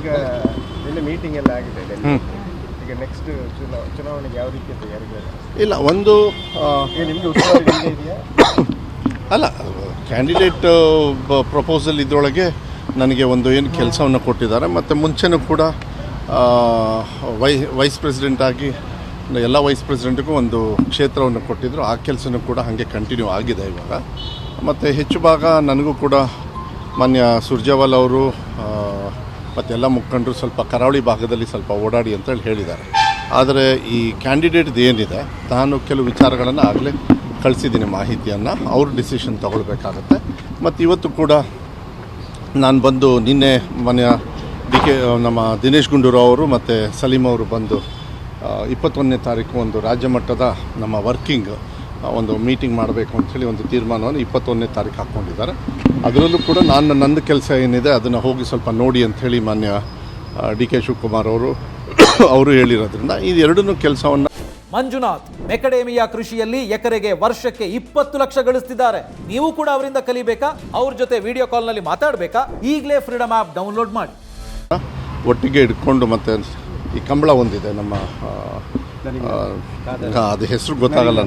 ಈಗ ಇಲ್ಲಿ ಮೀಟಿಂಗ್ ಎಲ್ಲ ಆಗಿದೆ ಡೆಲ್ಲಿ. ಈಗ ನೆಕ್ಸ್ಟ್ ಚುನಾವ ಚುನಾವಣೆಗೆ ಯಾವ ರೀತಿ ಇಲ್ಲ ಒಂದು ಆ, ಈಗ ನಿಮ್ಗೆ ಉಸ್ತುವಾರಿ ಇದೆಯಾ? ಅಲ್ಲ ಕ್ಯಾಂಡಿಡೇಟ್ ಪ್ರಪೋಸಲ್ ಇದರೊಳಗೆ ನನಗೆ ಒಂದು ಏನು ಕೆಲಸವನ್ನು ಕೊಟ್ಟಿದ್ದಾರೆ. ಮತ್ತು ಮುಂಚೆನೂ ಕೂಡ ಆ, ವೈ ವೈಸ್ ಪ್ರೆಸಿಡೆಂಟ್ ಆಗಿ ಎಲ್ಲ ವೈಸ್ ಪ್ರೆಸಿಡೆಂಟ್ಗೂ ಒಂದು ಕ್ಷೇತ್ರವನ್ನು ಕೊಟ್ಟಿದ್ದರು ಆ ಕೆಲಸನೂ ಕೂಡ ಹಾಗೆ ಕಂಟಿನ್ಯೂ ಆಗಿದೆ ಇವಾಗ. ಮತ್ತು ಹೆಚ್ಚು ಭಾಗ ನನಗೂ ಕೂಡ ಮಾನ್ಯ ಸುರ್ಜೇವಾಲ್ ಅವರು ಮತ್ತು ಎಲ್ಲ ಮುಖಂಡರು ಸ್ವಲ್ಪ ಕರಾವಳಿ ಭಾಗದಲ್ಲಿ ಸ್ವಲ್ಪ ಓಡಾಡಿ ಅಂತೇಳಿ ಹೇಳಿದ್ದಾರೆ. ಆದರೆ ಈ ಕ್ಯಾಂಡಿಡೇಟ್ದು ಏನಿದೆ, ತಾನು ಕೆಲವು ವಿಚಾರಗಳನ್ನು ಆಗಲೇ ಕಳಿಸಿದ್ದೀನಿ ಮಾಹಿತಿಯನ್ನು, ಅವ್ರ ಡಿಸಿಷನ್ ತಗೊಳ್ಬೇಕಾಗತ್ತೆ. ಮತ್ತು ಇವತ್ತು ಕೂಡ ನಾನು ಬಂದು ನಿನ್ನೆ ಮನೆಯ ಡಿ ಕೆ, ನಮ್ಮ ದಿನೇಶ್ ಗುಂಡೂರಾವ್ ಅವರು ಮತ್ತು ಸಲೀಮ್ ಅವರು ಬಂದು ಇಪ್ಪತ್ತೊಂದನೇ ತಾರೀಕು ಒಂದು ರಾಜ್ಯ ಮಟ್ಟದ ನಮ್ಮ ವರ್ಕಿಂಗ್ ಒಂದು ಮೀಟಿಂಗ್ ಮಾಡಬೇಕು ಅಂಥೇಳಿ ಒಂದು ತೀರ್ಮಾನವನ್ನು ಇಪ್ಪತ್ತೊಂದನೇ ತಾರೀಕು ಹಾಕ್ಕೊಂಡಿದ್ದಾರೆ. ಅದರಲ್ಲೂ ಕೂಡ ನಾನು ನನ್ನ ಕೆಲಸ ಏನಿದೆ ಅದನ್ನು ಹೋಗಿ ಸ್ವಲ್ಪ ನೋಡಿ ಅಂಥೇಳಿ ಮಾನ್ಯ ಡಿ ಕೆ ಶಿವಕುಮಾರ್ ಅವರು ಅವರು ಹೇಳಿರೋದ್ರಿಂದ ಈ ಎರಡನ್ನೂ ಕೆಲಸವನ್ನು ಮಂಜುನಾಥ್ ಮೆಕಡೇಮಿಯಾ ಕೃಷಿಯಲ್ಲಿ ಎಕರೆಗೆ ವರ್ಷಕ್ಕೆ ಇಪ್ಪತ್ತು ಲಕ್ಷ ಗಳಿಸ್ತಿದ್ದಾರೆ. ನೀವು ಕೂಡ ಅವರಿಂದ ಕಲಿಬೇಕಾ? ಅವ್ರ ಜೊತೆ ವಿಡಿಯೋ ಕಾಲ್ನಲ್ಲಿ ಮಾತಾಡಬೇಕಾ? ಈಗಲೇ ಫ್ರೀಡಮ್ ಆ್ಯಪ್ ಡೌನ್ಲೋಡ್ ಮಾಡಿ. ಒಟ್ಟಿಗೆ ಇಟ್ಕೊಂಡು ಮತ್ತೆ ಈ ಕಂಬಳ ಒಂದಿದೆ ನಮ್ಮ ಅದು ಹೆಸರು ಗೊತ್ತಾಗಲ್ಲ.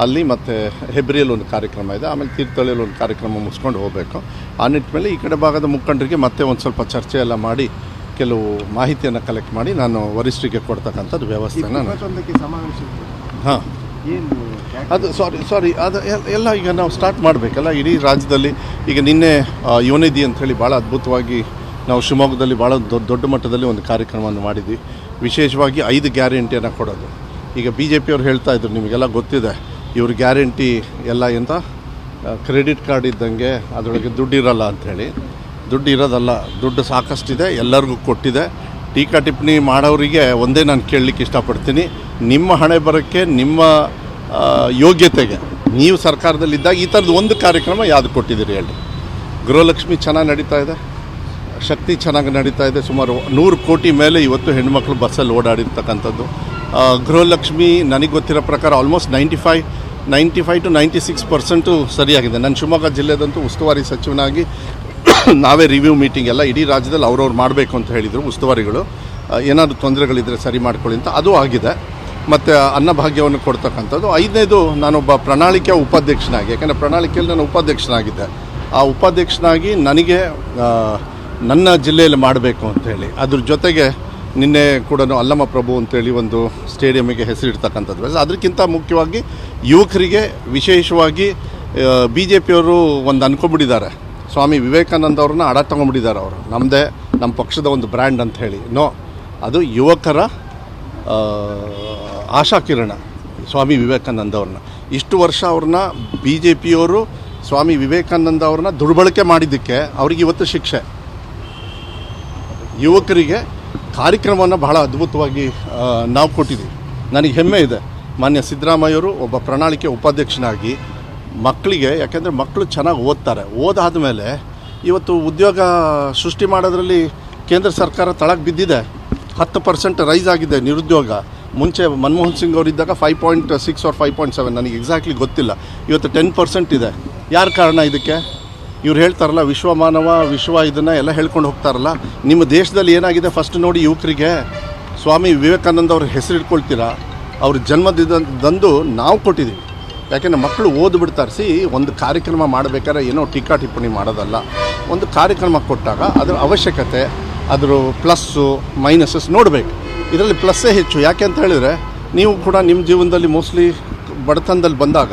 ಅಲ್ಲಿ ಮತ್ತು ಹೆಬ್ರಿಯಲ್ಲಿ ಒಂದು ಕಾರ್ಯಕ್ರಮ ಇದೆ ಆಮೇಲೆ ತೀರ್ಥಹಳ್ಳಿಯಲ್ಲಿ ಒಂದು ಕಾರ್ಯಕ್ರಮ ಮುಗಿಸ್ಕೊಂಡು ಹೋಗಬೇಕು. ಆ ನಿಟ್ಟಿನಲ್ಲಿ ಈ ಕಡೆ ಭಾಗದ ಮುಖಂಡರಿಗೆ ಮತ್ತೆ ಒಂದು ಸ್ವಲ್ಪ ಚರ್ಚೆ ಎಲ್ಲ ಮಾಡಿ ಕೆಲವು ಮಾಹಿತಿಯನ್ನು ಕಲೆಕ್ಟ್ ಮಾಡಿ ನಾನು ವರಿಷ್ಠರಿಗೆ ಕೊಡ್ತಕ್ಕಂಥದ್ದು ವ್ಯವಸ್ಥೆನ. ಹಾಂ. ಏನು ಅದು ಸಾರಿ ಸಾರಿ ಅದು ಎಲ್- ಎಲ್ಲ ಈಗ ನಾವು ಸ್ಟಾರ್ಟ್ ಮಾಡಬೇಕಲ್ಲ ಇಡೀ ರಾಜ್ಯದಲ್ಲಿ ಈಗ ನಿನ್ನೆ ಯೋನಿಧಿ ಯುವನಿಧಿ ಅಂಥೇಳಿ ಭಾಳ ಅದ್ಭುತವಾಗಿ ನಾವು ಶಿವಮೊಗ್ಗದಲ್ಲಿ ಭಾಳ ದೊಡ್ಡ ದೊಡ್ಡ ಮಟ್ಟದಲ್ಲಿ ಒಂದು ಕಾರ್ಯಕ್ರಮವನ್ನು ಮಾಡಿದ್ವಿ. ವಿಶೇಷವಾಗಿ ಐದು ಗ್ಯಾರಂಟಿಯನ್ನು ಕೊಡೋದು. ಈಗ ಬಿ ಜೆ ಪಿಯವ್ರು ಹೇಳ್ತಾ ಇದ್ರು ನಿಮಗೆಲ್ಲ ಗೊತ್ತಿದೆ. ಇವ್ರ ಗ್ಯಾರಂಟಿ ಎಲ್ಲ ಎಂತ? ಕ್ರೆಡಿಟ್ ಕಾರ್ಡ್ ಇದ್ದಂಗೆ ಅದರೊಳಗೆ ದುಡ್ಡು ಇರಲ್ಲ ಅಂಥೇಳಿ. ದುಡ್ಡು ಇರೋದಲ್ಲ, ದುಡ್ಡು ಸಾಕಷ್ಟಿದೆ, ಎಲ್ಲರಿಗೂ ಕೊಟ್ಟಿದೆ. ಟೀಕಾ ಟಿಪ್ಪಣಿ ಮಾಡೋರಿಗೆ ಒಂದೇ ನಾನು ಕೇಳಲಿಕ್ಕೆ ಇಷ್ಟಪಡ್ತೀನಿ. ನಿಮ್ಮ ಹಣೆ ಬರೋಕ್ಕೆ, ನಿಮ್ಮ ಯೋಗ್ಯತೆಗೆ ನೀವು ಸರ್ಕಾರದಲ್ಲಿದ್ದಾಗ ಈ ಥರದ್ದು ಒಂದು ಕಾರ್ಯಕ್ರಮ ಯಾವುದು ಕೊಟ್ಟಿದ್ದೀರಿ ಹೇಳಿ. ಗೃಹಲಕ್ಷ್ಮಿ ಚೆನ್ನಾಗಿ ನಡೀತಾ ಇದೆ, ಶಕ್ತಿ ಚೆನ್ನಾಗಿ ನಡೀತಾ ಇದೆ, ಸುಮಾರು ನೂರು ಕೋಟಿ ಮೇಲೆ ಇವತ್ತು ಹೆಣ್ಮಕ್ಳು ಬಸ್ಸಲ್ಲಿ ಓಡಾಡಿರ್ತಕ್ಕಂಥದ್ದು. ಗೃಹಲಕ್ಷ್ಮಿ ನನಗೆ ಗೊತ್ತಿರೋ ಪ್ರಕಾರ almost ninety five ninety five to ninety six percent ಸರಿಯಾಗಿದೆ. ನಾನು ಶಿವಮೊಗ್ಗ ಜಿಲ್ಲೆದಂತೂ ಉಸ್ತುವಾರಿ ಸಚಿವನಾಗಿ ನಾವೇ ರಿವ್ಯೂ ಮೀಟಿಂಗ್ ಎಲ್ಲ ಇಡೀ ರಾಜ್ಯದಲ್ಲಿ ಅವ್ರವ್ರು ಮಾಡಬೇಕು ಅಂತ ಹೇಳಿದರು ಉಸ್ತುವಾರಿಗಳು. ಏನಾದರೂ ತೊಂದರೆಗಳಿದ್ದರೆ ಸರಿ ಮಾಡ್ಕೊಳ್ಳಿ ಅಂತ ಅದು ಆಗಿದೆ. ಮತ್ತು ಅನ್ನಭಾಗ್ಯವನ್ನು ಕೊಡ್ತಕ್ಕಂಥದ್ದು. ಐದನೇದು ನಾನೊಬ್ಬ ಪ್ರಣಾಳಿಕೆ ಉಪಾಧ್ಯಕ್ಷನಾಗಿ, ಯಾಕೆಂದರೆ ಪ್ರಣಾಳಿಕೆಯಲ್ಲಿ ನಾನು ಉಪಾಧ್ಯಕ್ಷನಾಗಿದ್ದೆ. ಆ ಉಪಾಧ್ಯಕ್ಷನಾಗಿ ನನಗೆ ನನ್ನ ಜಿಲ್ಲೆಯಲ್ಲಿ ಮಾಡಬೇಕು ಅಂತೇಳಿ ಅದ್ರ ಜೊತೆಗೆ ನಿನ್ನೆ ಕೂಡ ಅಲ್ಲಮ್ಮ ಪ್ರಭು ಅಂತೇಳಿ ಒಂದು ಸ್ಟೇಡಿಯಮಿಗೆ ಹೆಸರಿಡ್ತಕ್ಕಂಥದ್ದು. ಅದಕ್ಕಿಂತ ಮುಖ್ಯವಾಗಿ ಯುವಕರಿಗೆ ವಿಶೇಷವಾಗಿ ಬಿ ಜೆ ಪಿಯವರು ಒಂದು ಅನ್ಕೊಂಬಿಟ್ಟಿದ್ದಾರೆ ಸ್ವಾಮಿ ವಿವೇಕಾನಂದ ಅವ್ರನ್ನ ಅಡ ತಗೊಂಡ್ಬಿಟ್ಟಿದ್ದಾರೆ ಅವರು. ನಮ್ಮದೇ ನಮ್ಮ ಪಕ್ಷದ ಒಂದು ಬ್ರ್ಯಾಂಡ್ ಅಂತ ಹೇಳಿ. ನೋ, ಅದು ಯುವಕರ ಆಶಾಕಿರಣ ಸ್ವಾಮಿ ವಿವೇಕಾನಂದ ಅವ್ರನ್ನ. ಇಷ್ಟು ವರ್ಷ ಅವ್ರನ್ನ ಬಿ ಜೆ ಪಿಯವರು ಸ್ವಾಮಿ ವಿವೇಕಾನಂದ ಅವ್ರನ್ನ ದುರ್ಬಳಕೆ ಮಾಡಿದ್ದಕ್ಕೆ ಅವ್ರಿಗೆ ಇವತ್ತು ಶಿಕ್ಷೆ. ಯುವಕರಿಗೆ ಕಾರ್ಯಕ್ರಮವನ್ನು ಬಹಳ ಅದ್ಭುತವಾಗಿ ನಾವು ಕೊಟ್ಟಿದ್ದೀವಿ. ನನಗೆ ಹೆಮ್ಮೆ ಇದೆ. ಮಾನ್ಯ ಸಿದ್ದರಾಮಯ್ಯವರು ಒಬ್ಬ ಪ್ರಣಾಳಿಕೆ ಉಪಾಧ್ಯಕ್ಷನಾಗಿ ಮಕ್ಕಳಿಗೆ, ಯಾಕೆಂದರೆ ಮಕ್ಕಳು ಚೆನ್ನಾಗಿ ಓದ್ತಾರೆ. ಓದಾದ ಮೇಲೆ ಇವತ್ತು ಉದ್ಯೋಗ ಸೃಷ್ಟಿ ಮಾಡೋದ್ರಲ್ಲಿ ಕೇಂದ್ರ ಸರ್ಕಾರ ತಳಕ್ಕೆ ಬಿದ್ದಿದೆ. ಹತ್ತು ಪರ್ಸೆಂಟ್ ರೈಸ್ ಆಗಿದೆ ನಿರುದ್ಯೋಗ. ಮುಂಚೆ Manmohan Singh ಅವರಿದ್ದಾಗ five point six or five point seven, ನನಗೆ ಎಕ್ಸಾಕ್ಟ್ಲಿ ಗೊತ್ತಿಲ್ಲ. ಇವತ್ತು ಟೆನ್ ಪರ್ಸೆಂಟ್ ಇದೆ. ಯಾರ ಕಾರಣ ಇದಕ್ಕೆ? ಇವ್ರು ಹೇಳ್ತಾರಲ್ಲ ವಿಶ್ವ ಮಾನವ ವಿಶ್ವ ಇದನ್ನು ಎಲ್ಲ ಹೇಳ್ಕೊಂಡು ಹೋಗ್ತಾರಲ್ಲ. ನಿಮ್ಮ ದೇಶದಲ್ಲಿ ಏನಾಗಿದೆ ಫಸ್ಟ್ ನೋಡಿ ಯುವಕರಿಗೆ? ಸ್ವಾಮಿ ವಿವೇಕಾನಂದ ಅವ್ರ ಹೆಸರು ಇಟ್ಕೊಳ್ತೀರಾ? ಅವ್ರ ಜನ್ಮದಿನದಂದು ನಾವು ಕೊಟ್ಟಿದ್ದೀವಿ ಯಾಕೆಂದರೆ ಮಕ್ಕಳು ಓದ್ಬಿಡ್ತಾರೆ ಸಿ, ಒಂದು ಕಾರ್ಯಕ್ರಮ ಮಾಡಬೇಕಾದ್ರೆ ಏನೋ ಟೀಕಾ ಟಿಪ್ಪಣಿ ಮಾಡೋದಲ್ಲ. ಒಂದು ಕಾರ್ಯಕ್ರಮ ಕೊಟ್ಟಾಗ ಅದರ ಅವಶ್ಯಕತೆ, ಅದರ ಪ್ಲಸ್ಸು ಮೈನಸಸ್ ನೋಡಬೇಕು. ಇದರಲ್ಲಿ ಪ್ಲಸ್ಸೇ ಹೆಚ್ಚು. ಯಾಕೆ ಅಂತ ಹೇಳಿದರೆ, ನೀವು ಕೂಡ ನಿಮ್ಮ ಜೀವನದಲ್ಲಿ ಮೋಸ್ಟ್ಲಿ ಬಡತನದಲ್ಲಿ ಬಂದಾಗ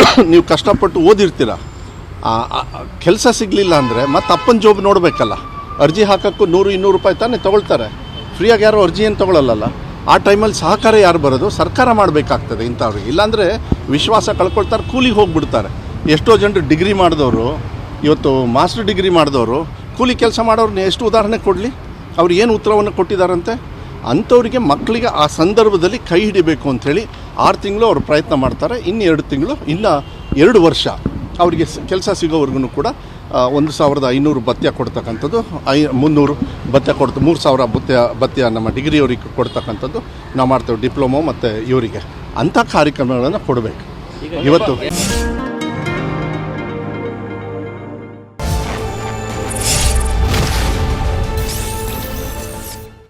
ನೀವು ಕಷ್ಟಪಟ್ಟು ಓದಿರ್ತೀರ? ಕೆಲಸ ಸಿಗಲಿಲ್ಲ ಅಂದರೆ ಮತ್ತೆ ಅಪ್ಪನ ಜೋಬ್ ನೋಡಬೇಕಲ್ಲ. ಅರ್ಜಿ ಹಾಕೋಕ್ಕೂ ನೂರು, ಇನ್ನೂರು ರೂಪಾಯಿ ತಾನೇ ತೊಗೊಳ್ತಾರೆ. ಫ್ರೀಯಾಗಿ ಯಾರು ಅರ್ಜಿ ಏನು ತೊಗೊಳ್ಳಲ್ಲ ಆ ಟೈಮಲ್ಲಿ ಸಹಕಾರ ಯಾರು ಬರೋದು? ಸರ್ಕಾರ ಮಾಡಬೇಕಾಗ್ತದೆ ಇಂಥವ್ರಿಗೆ. ಇಲ್ಲಾಂದರೆ ವಿಶ್ವಾಸ ಕಳ್ಕೊಳ್ತಾರೆ, ಕೂಲಿಗೆ ಹೋಗಿಬಿಡ್ತಾರೆ. ಎಷ್ಟೋ ಜನರು ಡಿಗ್ರಿ ಮಾಡಿದವರು, ಇವತ್ತು ಮಾಸ್ಟರ್ ಡಿಗ್ರಿ ಮಾಡಿದವರು, ಕೂಲಿ ಕೆಲಸ ಮಾಡೋರನ್ನ ಎಷ್ಟು ಉದಾಹರಣೆ ಕೊಡಲಿ? ಅವ್ರು ಏನು ಉತ್ತರವನ್ನು ಕೊಟ್ಟಿದ್ದಾರಂತೆ ಅಂಥವರಿಗೆ ಮಕ್ಕಳಿಗೆ ಆ ಸಂದರ್ಭದಲ್ಲಿ ಕೈ ಹಿಡಿಬೇಕು ಅಂಥೇಳಿ ಆರು ತಿಂಗಳು ಅವರು ಪ್ರಯತ್ನ ಮಾಡ್ತಾರೆ ಇನ್ನು ಎರಡು ತಿಂಗಳು ಇಲ್ಲ ಎರಡು ವರ್ಷ. ಅವರಿಗೆ ಕೆಲಸ ಸಿಗೋವರೆಗೂ ಕೂಡ ಒಂದು ಸಾವಿರದ ಐನೂರು ಭತ್ಯ ಕೊಡ್ತಕ್ಕಂಥದ್ದು ಐ ಮುನ್ನೂರು ಭತ್ಯ ಕೊಡ್ತು ಮೂರು ಸಾವಿರ ಭತ್ಯ ಭತ್ಯ ನಮ್ಮ ಡಿಗ್ರಿಯವರಿಗೆ ಕೊಡ್ತಕ್ಕಂಥದ್ದು ನಾವು ಮಾಡ್ತೇವೆ ಡಿಪ್ಲೊಮೊ ಮತ್ತು ಇವರಿಗೆ. ಅಂಥ ಕಾರ್ಯಕ್ರಮಗಳನ್ನು ಕೊಡಬೇಕು. ಇವತ್ತು